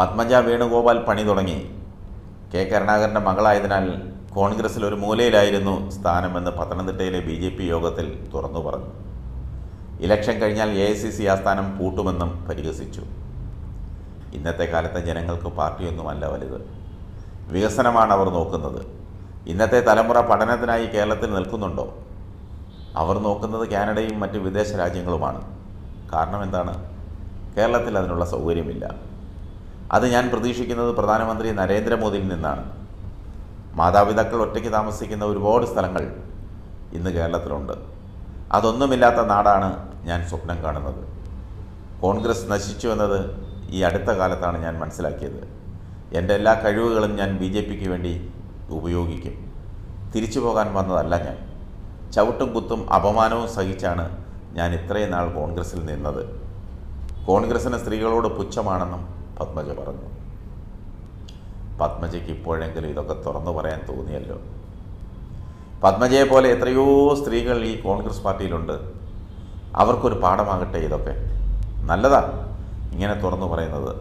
പത്മജ വേണുഗോപാൽ പണി തുടങ്ങി. കെ കരുണാകരന്റെ മകളായതിനാൽ കോൺഗ്രസിൽ ഒരു മൂലയിലായിരുന്നു സ്ഥാനമെന്ന് പത്തനംതിട്ടയിലെ ബി ജെ പി യോഗത്തിൽ തുറന്നു പറഞ്ഞു. ഇലക്ഷൻ കഴിഞ്ഞാൽ എ ഐ സി സി ആസ്ഥാനം പൂട്ടുമെന്നും പരിഹസിച്ചു. ഇന്നത്തെ കാലത്തെ ജനങ്ങൾക്ക് പാർട്ടിയൊന്നുമല്ല വലുത്. വികസനമാണ് അവർ നോക്കുന്നത്. ഇന്നത്തെ തലമുറ പഠനത്തിനായി കേരളത്തിൽ നിൽക്കുന്നുണ്ടോ? അവർ നോക്കുന്നത് കാനഡയും മറ്റ് വിദേശ രാജ്യങ്ങളുമാണ്. കാരണം എന്താണ്? കേരളത്തിൽ അതിനുള്ള സൗകര്യമില്ല. അത് ഞാൻ പ്രതീക്ഷിക്കുന്നത് പ്രധാനമന്ത്രി നരേന്ദ്രമോദിയിൽ നിന്നാണ്. മാതാപിതാക്കൾ ഒറ്റയ്ക്ക് താമസിക്കുന്ന ഒരുപാട് സ്ഥലങ്ങൾ ഇന്ന് കേരളത്തിലുണ്ട്. അതൊന്നുമില്ലാത്ത നാടാണ് ഞാൻ സ്വപ്നം കാണുന്നത്. കോൺഗ്രസ് നശിച്ചു എന്നത് ഈ അടുത്ത കാലത്താണ് ഞാൻ മനസ്സിലാക്കിയത്. എന്റെ എല്ലാ കഴിവുകളും ഞാൻ ബി ജെ പിക്ക് വേണ്ടി ഉപയോഗിക്കും. തിരിച്ചു പോകാൻ വന്നതല്ല ഞാൻ. ചവിട്ടും കുത്തും അപമാനവും സഹിച്ചാണ് ഞാൻ ഇത്രയും നാൾ കോൺഗ്രസിൽ നിന്നത്. കോൺഗ്രസിന് സ്ത്രീകളോട് പുച്ഛമാണെന്നും പത്മജ പറഞ്ഞു. പത്മജയ്ക്ക് ഇപ്പോഴെങ്കിലും ഇതൊക്കെ തുറന്നു പറയാൻ തോന്നിയല്ലോ. പത്മജയെ പോലെ എത്രയോ സ്ത്രീകൾ ഈ കോൺഗ്രസ് പാർട്ടിയിലുണ്ട്. അവർക്കൊരു പാഠമാകട്ടെ ഇതൊക്കെ. നല്ലതാ ഇങ്ങനെ തുറന്നു പറയുന്നത്.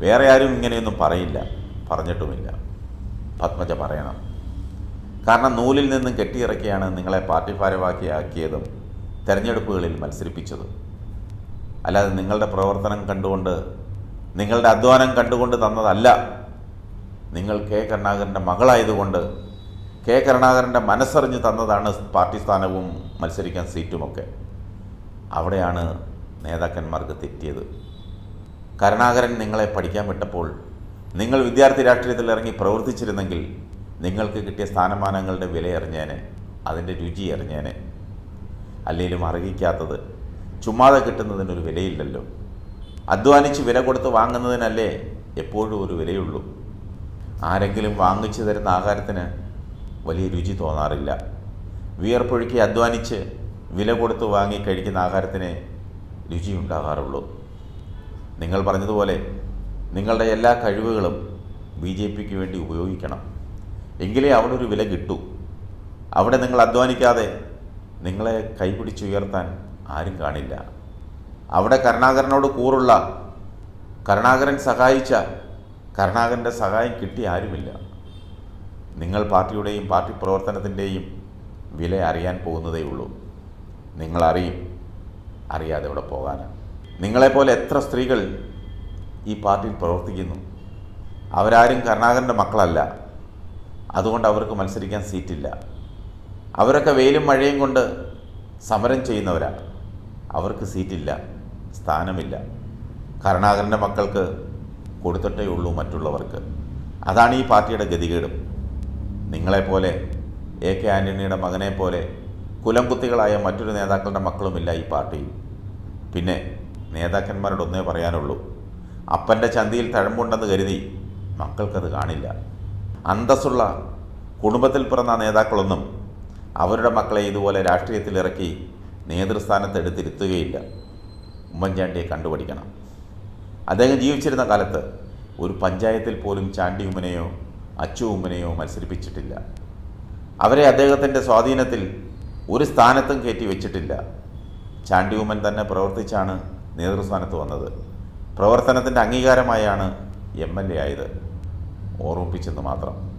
വേറെ ആരും ഇങ്ങനെയൊന്നും പറയില്ല. പറഞ്ഞിട്ടുമില്ല. പത്മജ പറയണം. കാരണം നൂലിൽ നിന്നും കെട്ടിയിറക്കിയാണ് നിങ്ങളെ പാർട്ടി ഭാരവാക്കിയാക്കിയതും തെരഞ്ഞെടുപ്പുകളിൽ മത്സരിപ്പിച്ചതും. അല്ലാതെ നിങ്ങളുടെ പ്രവർത്തനം കണ്ടുകൊണ്ട് നിങ്ങളുടെ അധ്വാനം കണ്ടുകൊണ്ട് തന്നതല്ല. നിങ്ങൾ കെ. കരുണാകരന്റെ മകളായതുകൊണ്ട് കെ. കരുണാകരന്റെ മനസ്സറിഞ്ഞ് തന്നതാണ് പാർട്ടി സ്ഥാനവും മത്സരിക്കാൻ സീറ്റുമൊക്കെ. അവിടെയാണ് നേതാക്കന്മാർക്ക് തെറ്റിയത്. കരുണാകരൻ നിങ്ങളെ പഠിക്കാൻ വിട്ടപ്പോൾ നിങ്ങൾ വിദ്യാർത്ഥി രാഷ്ട്രീയത്തിൽ ഇറങ്ങി പ്രവർത്തിച്ചിരുന്നെങ്കിൽ നിങ്ങൾക്ക് കിട്ടിയ സ്ഥാനമാനങ്ങളുടെ വില അറിഞ്ഞേനെ അതിന്റെ രുചി അറിഞ്ഞേനെ. അല്ലെങ്കിലും അറിയിക്കാത്തത് ചുമ്മാതെ കിട്ടുന്നതിനൊരു വിലയില്ലല്ലോ. അധ്വാനിച്ച് വില കൊടുത്ത് വാങ്ങുന്നതിനല്ലേ എപ്പോഴും ഒരു വിലയുള്ളൂ. ആരെങ്കിലും വാങ്ങിച്ചു തരുന്ന ആഹാരത്തിന് വലിയ രുചി തോന്നാറില്ല. വിയർപ്പൊഴുക്കി അധ്വാനിച്ച് വില കൊടുത്ത് വാങ്ങി കഴിക്കുന്ന ആഹാരത്തിന് രുചി ഉണ്ടാകാറുള്ളൂ. നിങ്ങൾ പറഞ്ഞതുപോലെ നിങ്ങളുടെ എല്ലാ കഴിവുകളും ബി ജെ പിക്ക് വേണ്ടി ഉപയോഗിക്കണം. എങ്കിലേ അവിടെ ഒരു വില കിട്ടൂ. അവിടെ നിങ്ങൾ അധ്വാനിക്കാതെ നിങ്ങളെ കൈപിടിച്ചുയർത്താൻ ആരും കാണില്ല. അവിടെ കരുണാകരനോട് കൂറുള്ള കരുണാകരൻ സഹായിച്ച കരുണാകരന്റെ സഹായം കിട്ടി ആരുമില്ല. നിങ്ങൾ പാർട്ടിയുടെയും പാർട്ടി പ്രവർത്തനത്തിന്റെയും വില അറിയാൻ പോകുന്നതേ ഉള്ളൂ. നിങ്ങളറിയും അറിയാതെ ഇവിടെ പോകാനാണ്. നിങ്ങളെപ്പോലെ എത്ര സ്ത്രീകൾ ഈ പാർട്ടിയിൽ പ്രവർത്തിക്കുന്നു? അവരാരും കരുണാകരന്റെ മക്കളല്ല. അതുകൊണ്ട് അവർക്ക് മത്സരിക്കാൻ സീറ്റില്ല. അവരൊക്കെ വെയിലും മഴയും കൊണ്ട് സമരം ചെയ്യുന്നവരാണ് അവർക്ക് സീറ്റില്ല സ്ഥാനമില്ല. കരുണാകരന്റെ മക്കൾക്ക് കൊടുത്തിട്ടേ ഉള്ളൂ മറ്റുള്ളവർക്ക്. അതാണ് ഈ പാർട്ടിയുടെ ഗതികേടും. നിങ്ങളെപ്പോലെ എ കെ ആന്റണിയുടെ മകനെ പോലെ കുലംകുത്തികളായ മറ്റൊരു നേതാക്കളുടെ മക്കളുമില്ല ഈ പാർട്ടിയിൽ പിന്നെ നേതാക്കന്മാരോട് ഒന്നേ പറയാനുള്ളൂ. അപ്പന്റെ ചന്തിയിൽ തഴമ്പുണ്ടെന്ന് കരുതി മക്കൾക്കത് കാണില്ല. അന്തസ്സുള്ള കുടുംബത്തിൽ പിറന്ന നേതാക്കളൊന്നും അവരുടെ മക്കളെ ഇതുപോലെ രാഷ്ട്രീയത്തിൽ ഇറക്കി നേതൃസ്ഥാനത്ത് എടുത്തിരുത്തുകയില്ല ഉമ്മൻചാണ്ടിയെ കണ്ടുപഠിക്കണം അദ്ദേഹം ജീവിച്ചിരുന്ന കാലത്ത് ഒരു പഞ്ചായത്തിൽ പോലും ചാണ്ടി ഉമ്മനെയോ അച്ചു ഉമ്മനെയോ മത്സരിപ്പിച്ചിട്ടില്ല. അവരെ അദ്ദേഹത്തിന്റെ സ്വാധീനത്തിൽ ഒരു സ്ഥാനത്തും കയറ്റി വെച്ചിട്ടില്ല. ചാണ്ടി ഉമ്മൻ തന്നെ പ്രവർത്തിച്ചാണ് നേതൃസ്ഥാനത്ത് വന്നത്. പ്രവർത്തനത്തിന്റെ അംഗീകാരമായാണ് എം എൽ എ ആയത്. ഓർമ്മിപ്പിച്ചെന്ന് മാത്രം.